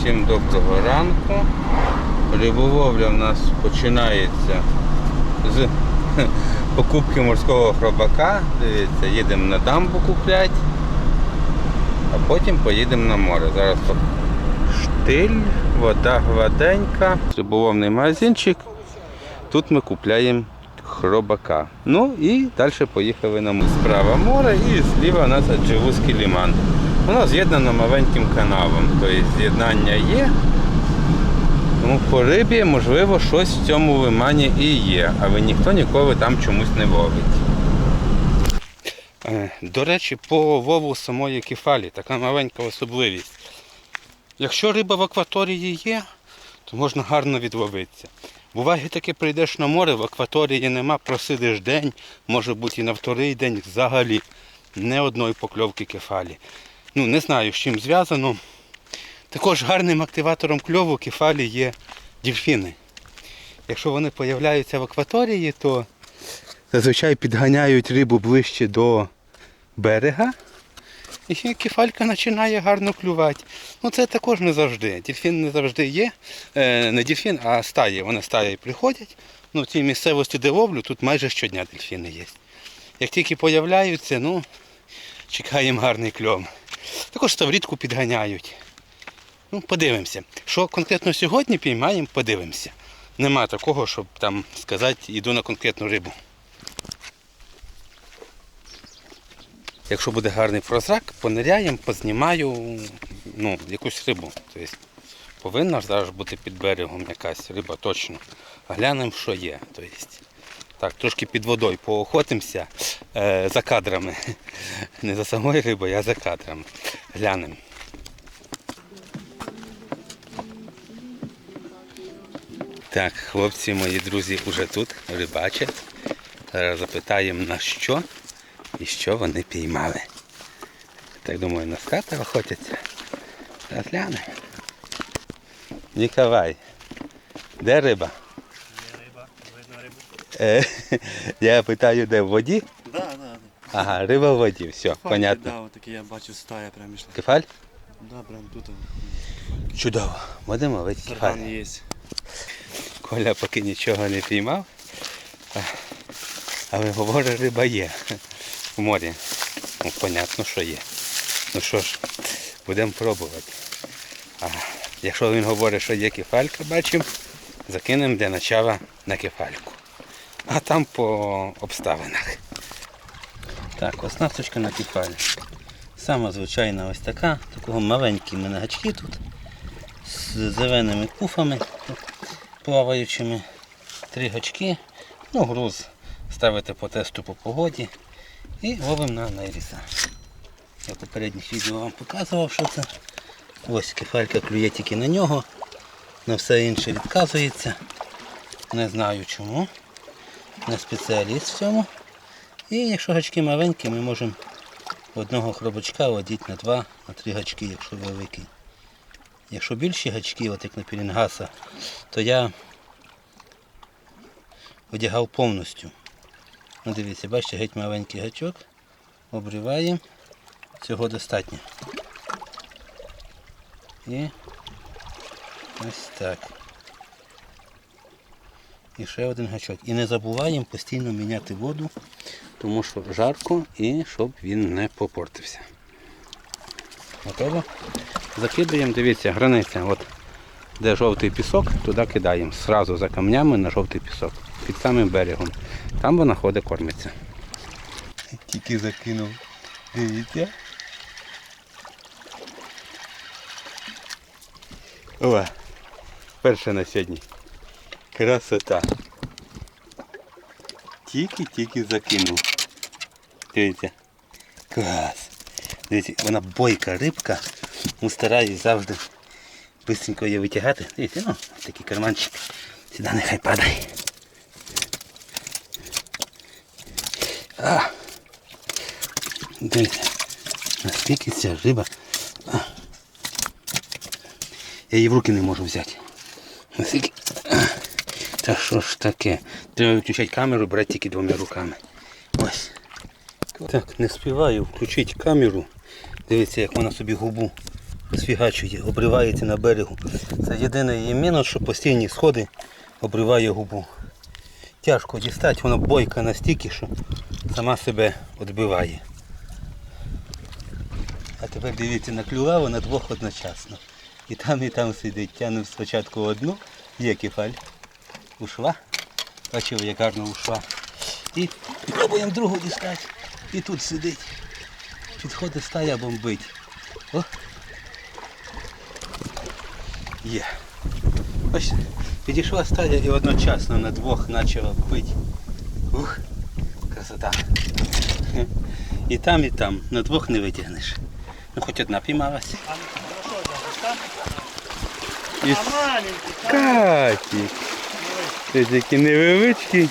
Всім доброго ранку. Риболовля в нас починається з покупки морського хробака. Дивіться, їдемо на дамбу купляти, а потім поїдемо на море. Зараз тут штиль, вода гладенька, риболовний магазинчик. Тут ми купляємо хробака. Ну і далі поїхали на море. Справа море і зліва у нас Адживузький ліман. Воно з'єднано маленьким каналом, тобто з'єднання є. Тому по рибі, можливо, щось в цьому лимані і є, але ніхто ніколи там чомусь не ловить. Е, До речі, по вову самої кефалі така маленька особливість. Якщо риба в акваторії є, то можна гарно відловитися. Буває таки прийдеш на море, в акваторії нема, просидиш день, може бути і на вторий день взагалі не одної покльовки кефалі. Ну, не знаю, з чим зв'язано. Також гарним активатором кльову кефалі є дельфіни. Якщо вони появляються в акваторії, то зазвичай підганяють рибу ближче до берега. І кефалька починає гарно клювати. Ну це також не завжди. Дельфін не завжди є. Е, не дельфін, а стаї. Вони стаї приходять. Ну, в цій місцевості, де ловлю, тут майже щодня дельфіни є. Як тільки появляються, ну, чекаємо гарний кльов. Також ставрідку підганяють. Ну, подивимося. Що конкретно сьогодні піймаємо, подивимося. Нема такого, щоб там сказати, йду на конкретну рибу. Якщо буде гарний прозрак, пониряємо, познімаю ну, якусь рибу. Тобто повинна ж зараз бути під берегом якась риба точно. Глянемо, що є. Тобто, так, трошки під водою поохотимося е, за кадрами. Не за самою рибою, а за кадрами. Глянемо. Так, хлопці, мої друзі, вже тут рибачать. Зараз запитаємо на що і що вони піймали. Так думаю, на ската охотяться. Зараз глянемо. Ніколай, де риба? я питаю, де в воді? Да, да, да. Ага, риба в воді, все, понятно. Да, отаке я бачу, стая прям ішла. Кефаль? Да, прям тут. Чудово. Будемо ловити кефаль. Є. Коля поки нічого не піймав. Але говорить, риба є в морі. Ну, понятно, що є. Ну що ж, будемо пробувати. А якщо він говорить, що є кефалька, бачимо, закинемо для начала на кефальку. А там по обставинах. Так, оснасточка на кефалі. Сама звичайна ось така. Такого маленькі мене гачки тут. З зеленими пуфами плаваючими. Три гачки. Ну, груз ставити по тесту по погоді. І ловимо на найріса. Я попередніх відео вам показував, що це. Ось кефалька клює тільки на нього. На все інше відказується. Не знаю чому. Не спеціаліст в цьому. І якщо гачки маленькі, ми можемо одного хробачка водити на два, на три гачки, якщо великий. Якщо більші гачки, от як на пілінгаса, то я одягав повністю. Ну, дивіться, бачите, геть маленький гачок. Обриваємо. Цього достатньо. І ось так. І ще один гачок. І не забуваємо постійно міняти воду, тому що жарко і щоб він не попортився. Готово? Закидаємо, дивіться, границя. От де жовтий пісок, туди кидаємо. Зразу за камнями на жовтий пісок. Під самим берегом. Там вона ходить, кормиться. Тільки закинув. Дивіться. О, перше на сьогодні. Красота. Тільки-тільки закинув. Дивіться. Клас. Дивіться, вона бойка рибка. Ну, стараюсь завжди швидко її витягати. Дивіться, ну, такий карманчик. Сюди нехай падає. А. Дивіться, наскільки ця риба. А. Я її в руки не можу взяти. Наскільки. Та що ж таке? Треба виключати камеру, брати тільки двома руками. Ось. Так, не співаю включити камеру. Дивіться, як вона собі губу сфігачує, обривається на берегу. Це єдине її мінус, що постійні сходи обриває губу. Тяжко дістати, воно бойка настільки, що сама себе відбиває. А тепер дивіться, наклювала вона двох одночасно. І там, і там сидить. Тягнув спочатку одну, є кефаль. Ушла. Бачив, як гарно ушла. І пробуємо другу дістати. І тут сидить. Підходить стая бомбить. О. Є. Ось підійшла стая і одночасно на двох почала бити. Ух, красота. І там, і там. На двох не витягнеш. Ну хоч одна піймалась. І Катік. Ти такий невеличкий.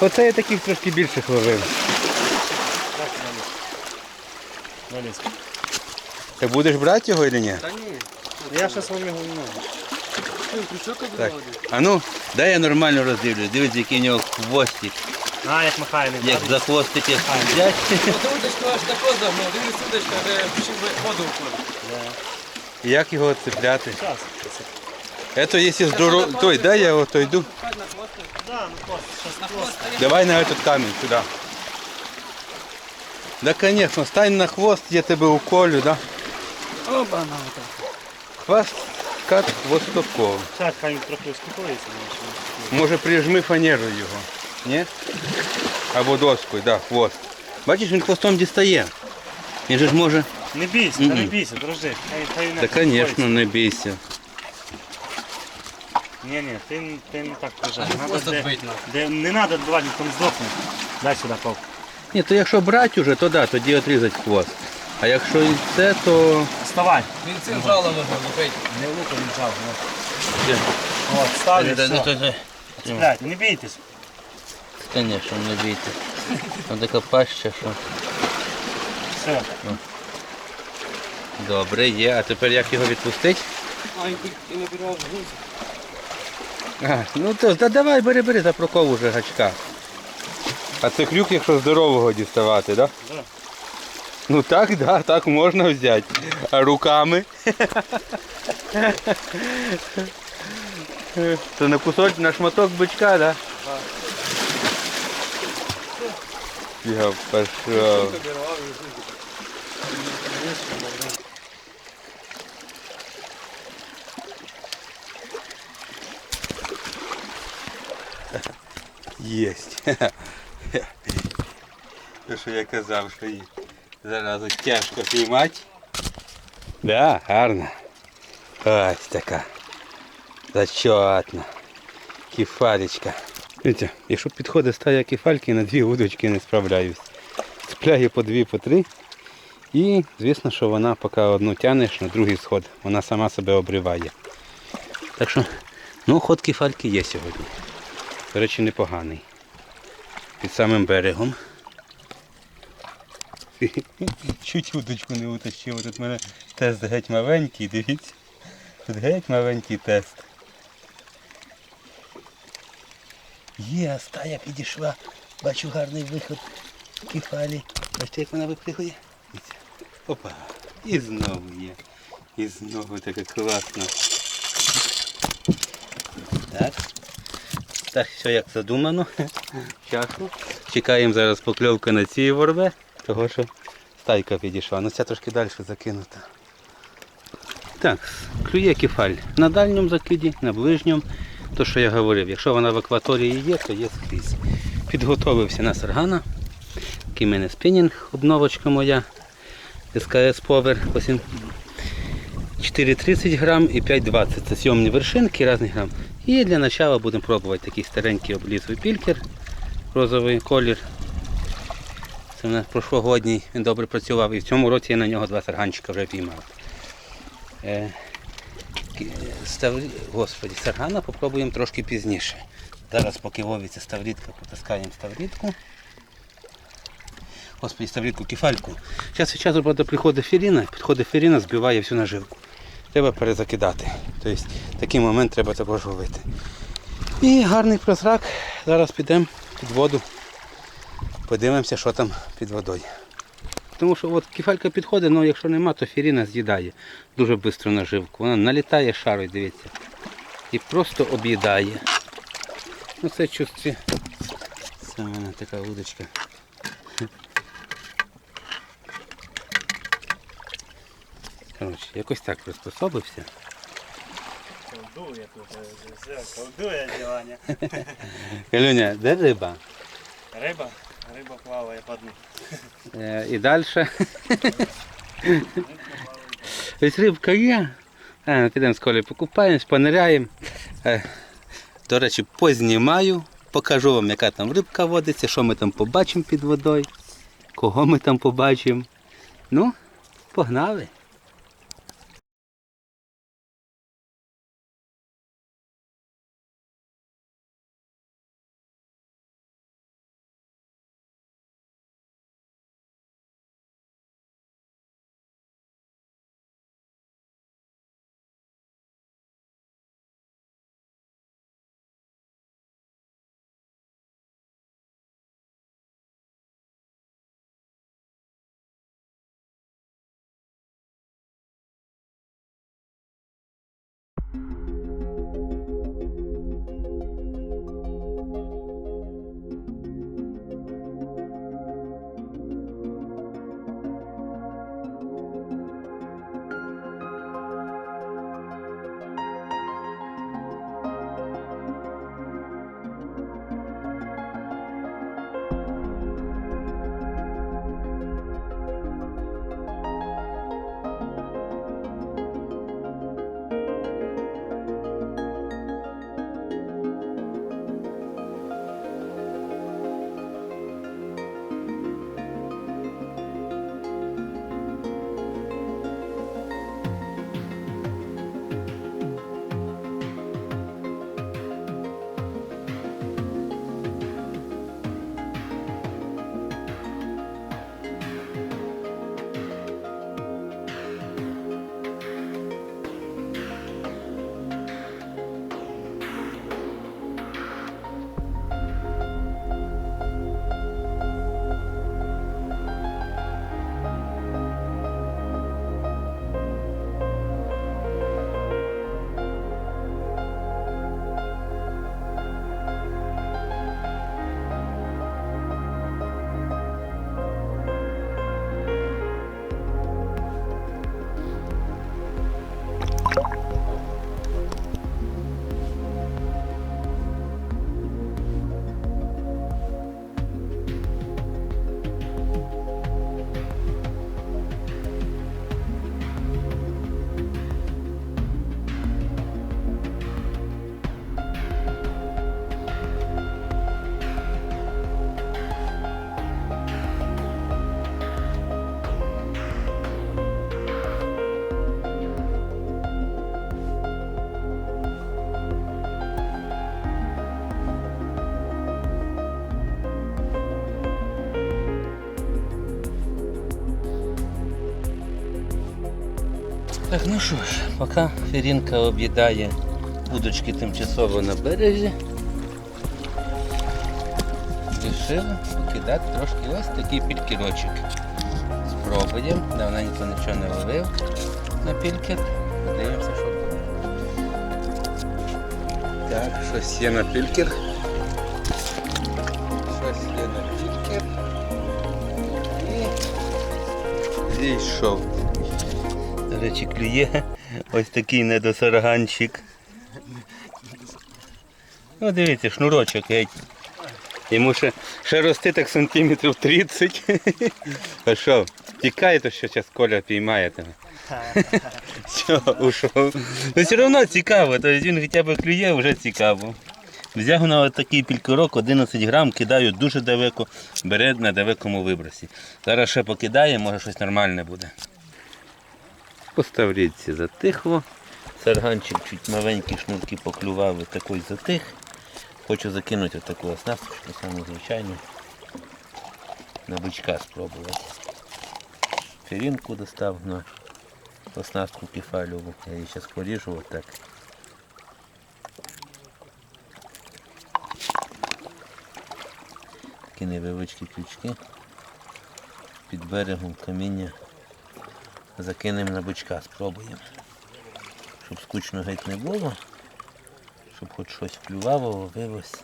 Оце я таких трошки більших ловив. Так будеш брати його чи ні? Та ні. Я зараз вам його не можу. Так. А ну, дай я нормально роздивлюсь. Дивись, який у нього хвостик. А, як махає не Як за хвостик як взять. Удочку аж тако загнув, дивись, удочка, де воду вколо. Як його цепляти? Час. Это якщо здорово. Той, дай я його той йду. Хай на хвост. Да, ну хвост. Щас На хвост. а я- Давай на этот камень сюда. Да, конечно, стань на хвост, я тебе уколю, да? Оба, на отак. Хвост кат хвостоков. Щас, хай він трохи успокоїться. ну, що він успокоїться. Може прижми фанеру його. Ні? Або доскою, да, хвост. Бачиш, він хвостом дістає. Він же ж може. Не бійся, та не Мгм. бійся, подожди. Хай, хай він Та, звісно, не бійся. Ні, ні, ти, ти не так. Надо де, нахуй. де, не треба відбивати, там здохне. Дай сюди палку. Ні, то якщо брати вже, то да, тоді отрізати хвост. А якщо і це, то. Вставай. Він цим жалом його лупить. Не луком не жав. Де? От, став і Та- та- все. та. Не бійтесь. Звісно, не бійте. Там така паща, що. Все. Добре, є. А тепер як його відпустити? А, і набирав гуз. А, ну то да, давай, бери, бери, за прокол уже гачка. А це крюк, якщо здорового діставати, так? Да? Да. Ну так, да, так можна взяти. А руками. Це на кусок, на шматок бичка, да? Я пішов. Єсть. Те, що я казав, що її заразу тяжко піймати. Да, гарно. Ось така. Зачетна. Кефалечка. Видите, якщо підходить стая кефальки, на дві удочки не справляюсь. Цепляю по дві, по три. І звісно, що вона поки одну тянеш на другий сход, вона сама себе обриває. Так що, ну, ход кефальки є сьогодні. До речі, непоганий. Під самим берегом. Чуть удочку не утащив. Тут в мене тест геть маленький, дивіться. Тут геть маленький тест. Є, стая підійшла. Бачу гарний виход кефалі. Бачите, як вона випригує? Опа. І знову є. І знову така класна. Так. Так, все як задумано. Часно. Чекаємо зараз покльовки на ці ворве, того що стайка підійшла. Ну ця трошки далі закинута. Так, клює кефаль. На дальньому закиді, на ближньому. То, що я говорив, якщо вона в акваторії є, то є скрізь. Підготовився на саргана. Такий в мене спінінг, обновочка моя. СКС 8 4,30 грам і 5,20. Це сйомні вершинки різних грам. І для початку будемо пробувати такий старенький облізовий пількер, розовий колір. Це в нас прошлогодній, він добре працював. І в цьому році я на нього два сарганчика вже піймав. Е, став... Господи, саргана попробуємо трошки пізніше. Зараз поки ловиться ставрідка, потаскаємо ставрідку. Господи, ставрідку, кефальку. Час від часу приходить феріна, підходить феріна, збиває всю наживку. Треба перезакидати. Тобто такий момент треба також ловити. І гарний прозрак. Зараз підемо під воду. Подивимося, що там під водою. тому що от кефалька підходить, але якщо нема, то фіріна з'їдає дуже швидко наживку. Вона налітає шарою, дивіться. І просто об'їдає. Ну це чувстві. Це в мене така удочка. Коротше, якось так приспособився. Колдує тут. е, Все, колдує дівання. Галюня, де риба? Риба, риба плаває по дну. Е, І далі. Ось рибка є. А, ну, підемо з колею покупаємось, пониряємо. Е, До речі, познімаю, покажу вам, яка там рибка водиться, що ми там побачимо під водою, кого ми там побачимо. Ну, погнали. Так, ну що ж, поки фірінка об'їдає удочки тимчасово на березі, вирішили покидати трошки ось такий пількірочок. Спробуємо. Давненько нічого не ловив на пількер. Подивимося, що буде. Так, щось є на пількер. Щось є на пількер. І зійшов. Речі, клює ось такий недосараганчик. Ну дивіться, шнурочок геть. Йому ще, ще рости так сантиметрів 30. А що, тікає, то що зараз Коля піймає тебе. Все, ушов. Ну все одно цікаво, тобто він хоча б клює, вже цікаво. Взяв на такий пількорок 11 грам, кидаю дуже далеко, бере на далекому вибросі. Зараз ще покидає, може щось нормальне буде. Поставрідці затихло. Сарганчик чуть маленькі шнурки поклював і такий затих. Хочу закинути таку оснасточку, саму звичайну. На бичка спробувати. Фірінку достав на оснастку кефаліву. Я її зараз поріжу отак. Такі невеличкі крючки. під берегом каміння закинемо на бичка, спробуємо. Щоб скучно геть не було, щоб хоч щось клювало, ловилось.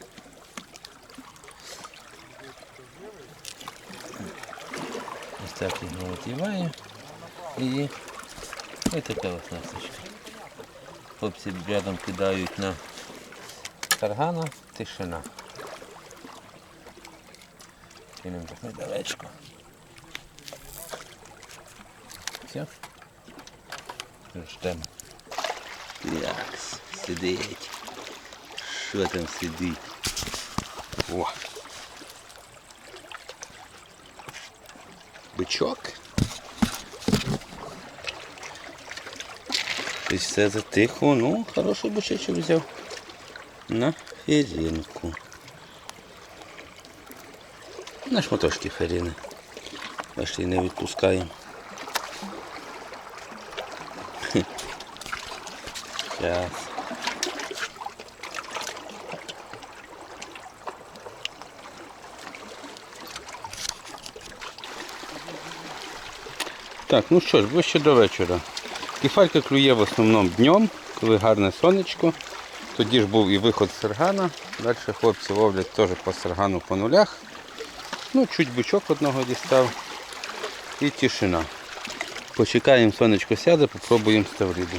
Ось так його отіваю. І ось така ось насочка. Хлопці рядом кидають на таргана, тишина. Кинемо так недалечко. Все. Ждемо. Так, сидить. Що там сидить? О. Бичок. Щось все затихло. Ну, хороший бичечок взяв. На фірінку. На шматочки феріни. Бачите, не відпускаємо. Зараз. Так, ну що ж, ближче до вечора. Кефалька клює в основному днем, коли гарне сонечко. Тоді ж був і виход сергана. Далі хлопці ловлять теж по сергану по нулях. Ну, чуть бичок одного дістав. І тишина. Почекаємо, сонечко сяде, попробуємо ставриду.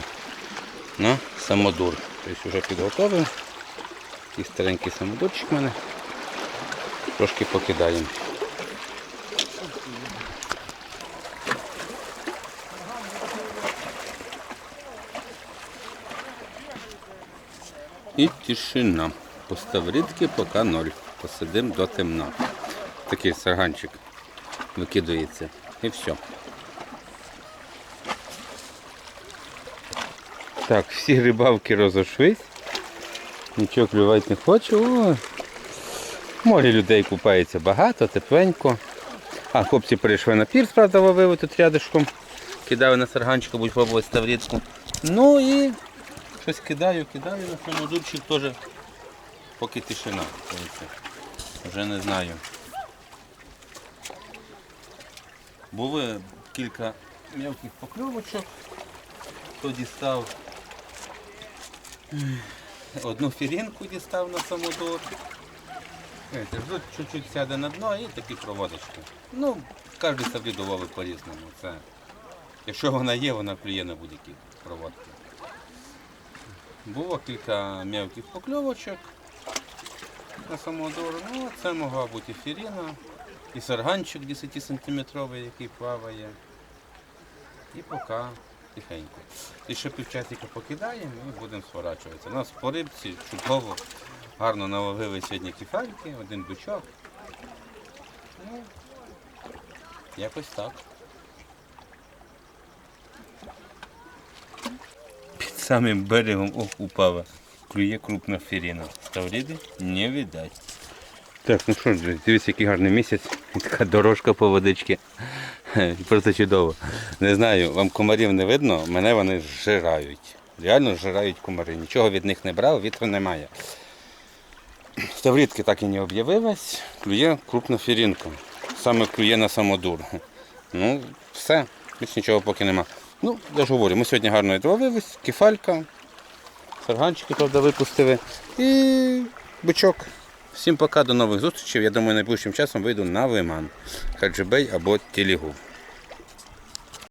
На самодур. Тобто вже підготовив. Такий старенький самодурчик в мене. Трошки покидаємо. І тишина. Поставрідки поки ноль. Посидимо до темна. Такий сарганчик викидується. І все. Так, всі рибалки розійшлись. Нічого клювати не хочу. О, в морі людей купається багато, тепленько. А, хлопці перейшли на пірс, правда, ловили тут рядишком. Кидали на сарганчику, будуть пробувати ставрідку. Ну і щось кидаю, кидаю на самодурчик теж. Поки тишина. Вже не знаю. Були кілька мелких покльовочок. Хто дістав одну фірінку дістав на самодур. Знаєте, чуть-чуть сяде на дно і такі проводочки. Ну, кожен собі доловить по-різному. Це, якщо вона є, вона клює на будь-які проводки. Було кілька мелких покльовочок на самодур. Ну, це могла бути фіріна, і сарганчик 10 сантиметровий, який плаває. І поки тихенько. І ще півчасика покидаємо і будемо сворачуватися. У нас по рибці чудово, гарно наловили сьогодні кефальки, один бичок. Ну, якось так. Під самим берегом ох, упала. Клює крупна фіріна. Ставріди не видать. Так, ну що ж, дивіться, який гарний місяць. Така дорожка по водичці. Просто чудово. Не знаю, вам комарів не видно, мене вони зжирають. Реально зжирають комари. Нічого від них не брав, вітру немає. Ставрідки так і не об'явилась, клює крупна фірінка. Саме клює на самодур. Ну, все, більш нічого поки нема. Ну, я ж говорю, ми сьогодні гарно відловились, кефалька, сарганчики, правда, випустили і бичок. Всім пока, до нових зустрічей. Я думаю, найближчим часом вийду на лиман. Хаджибей або Телігу.